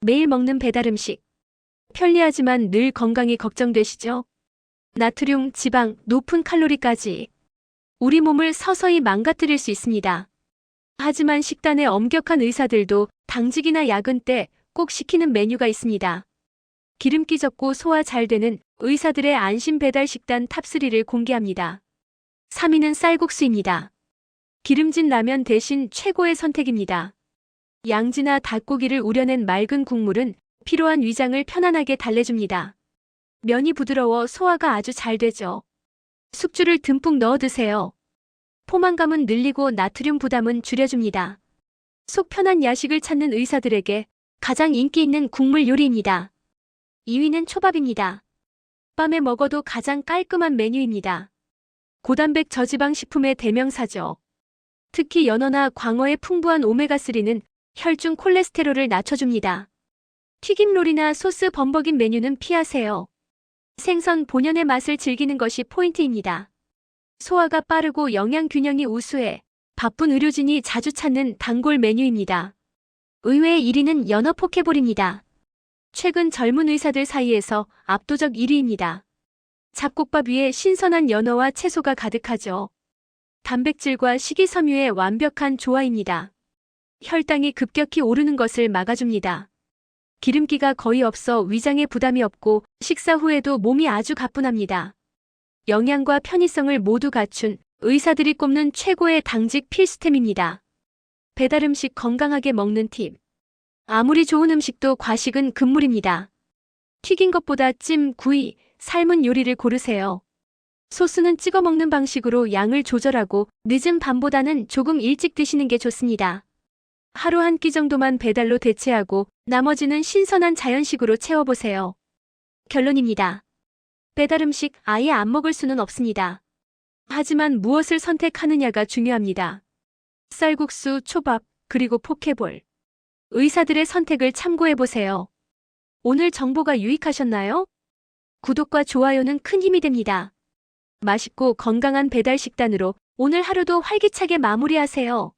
매일 먹는 배달 음식. 편리하지만 늘 건강이 걱정되시죠? 나트륨, 지방, 높은 칼로리까지 우리 몸을 서서히 망가뜨릴 수 있습니다. 하지만 식단에 엄격한 의사들도 당직이나 야근 때 꼭 시키는 메뉴가 있습니다. 기름기 적고 소화 잘 되는 의사들의 안심 배달 식단 탑3를 공개합니다. 3위는 쌀국수입니다. 기름진 라면 대신 최고의 선택입니다. 양지나 닭고기를 우려낸 맑은 국물은 피로한 위장을 편안하게 달래줍니다. 면이 부드러워 소화가 아주 잘 되죠. 숙주를 듬뿍 넣어 드세요. 포만감은 늘리고 나트륨 부담은 줄여줍니다. 속 편한 야식을 찾는 의사들에게 가장 인기 있는 국물 요리입니다. 2위는 초밥입니다. 밤에 먹어도 가장 깔끔한 메뉴입니다. 고단백 저지방 식품의 대명사죠. 특히 연어나 광어의 풍부한 오메가3는 혈중 콜레스테롤을 낮춰줍니다. 튀김롤이나 소스 범벅인 메뉴는 피하세요. 생선 본연의 맛을 즐기는 것이 포인트입니다. 소화가 빠르고 영양 균형이 우수해 바쁜 의료진이 자주 찾는 단골 메뉴입니다. 의외의 1위는 연어 포케볼입니다. 최근 젊은 의사들 사이에서 압도적 1위입니다. 잡곡밥 위에 신선한 연어와 채소가 가득하죠. 단백질과 식이섬유의 완벽한 조화입니다. 혈당이 급격히 오르는 것을 막아줍니다. 기름기가 거의 없어 위장에 부담이 없고 식사 후에도 몸이 아주 가뿐합니다. 영양과 편의성을 모두 갖춘 의사들이 꼽는 최고의 당직 필수템입니다. 배달 음식 건강하게 먹는 팁. 아무리 좋은 음식도 과식은 금물입니다. 튀긴 것보다 찜, 구이, 삶은 요리를 고르세요. 소스는 찍어 먹는 방식으로 양을 조절하고 늦은 밤보다는 조금 일찍 드시는 게 좋습니다. 하루 한 끼 정도만 배달로 대체하고 나머지는 신선한 자연식으로 채워보세요. 결론입니다. 배달 음식 아예 안 먹을 수는 없습니다. 하지만 무엇을 선택하느냐가 중요합니다. 쌀국수, 초밥, 그리고 포케볼. 의사들의 선택을 참고해보세요. 오늘 정보가 유익하셨나요? 구독과 좋아요는 큰 힘이 됩니다. 맛있고 건강한 배달 식단으로 오늘 하루도 활기차게 마무리하세요.